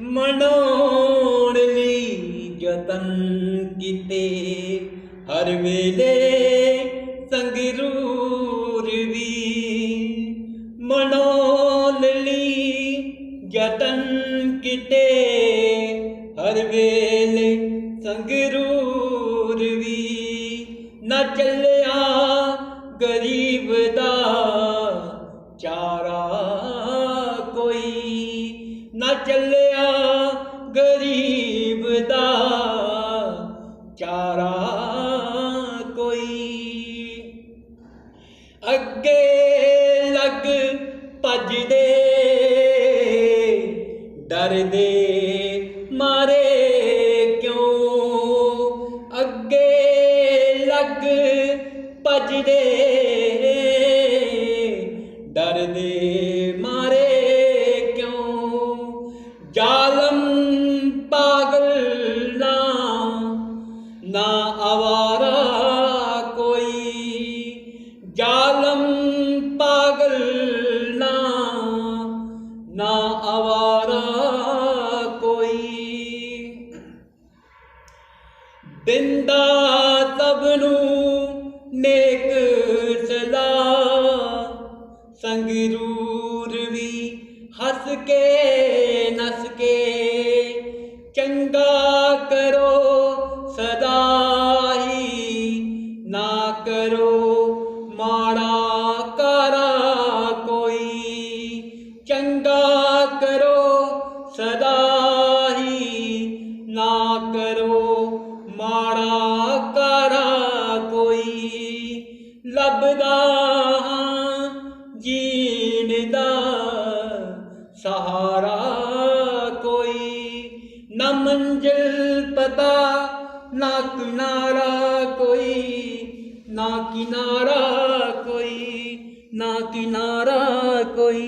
ਮਨਾਉਣ ਲਈ ਯਤਨ ਕੀਤੇ। ਹਰ ਵੇਲੇ ਸੰਗਰੂਰ ਵੀ ਮਨਾਉਣ ਲਈ ਯਤਨ ਕੀਤੇ। ਹਰ ਵੇਲੇ ਸੰਗਰੂਰ ਵੀ ਨਾ ਚੱਲਿਆ ਗਰੀਬ ਦਾ ਚਾਰਾ ਕੋਈ। ਨਾ ਚੱਲਿਆ ਗਰੀਬ ਦਾ ਚਾਰਾ ਕੋਈ। ਅੱਗੇ ਲੱਗ ਭੱਜਦੇ, ਡਰਦੇ ਮਾਰੇ ਕਿਉਂ? ਅੱਗੇ ਲੱਗ ਭੱਜਦੇ ਨਾ ਆਵਾਰਾ ਕੋਈ। ਜ਼ਾਲਮ ਪਾਗਲ ਨਾ ਨਾ ਆਵਾਰਾ ਕੋਈ। ਬਿੰਦਾ ਸਭ ਨੂੰ ਨੇਕ ਸਲਾਹ ਸੰਗਰੂਰ ਵੀ ਹੱਸ ਕੇ ਨਸ ਕੇ, ਚੰਗਾ ਕਰੋ ਮਾੜਾ ਕਰਾ ਕੋਈ ਲੱਭਦਾ ਹਾਂ ਜੀਣ ਦਾ ਸਹਾਰਾ ਕੋਈ ਨਾ ਮੰਜ਼ਿਲ ਪਤਾ ਨਾ ਕਿਨਾਰਾ ਕੋਈ ਨਾ ਕਿਨਾਰਾ ਕੋਈ ਨਾ ਕਿਨਾਰਾ ਕੋਈ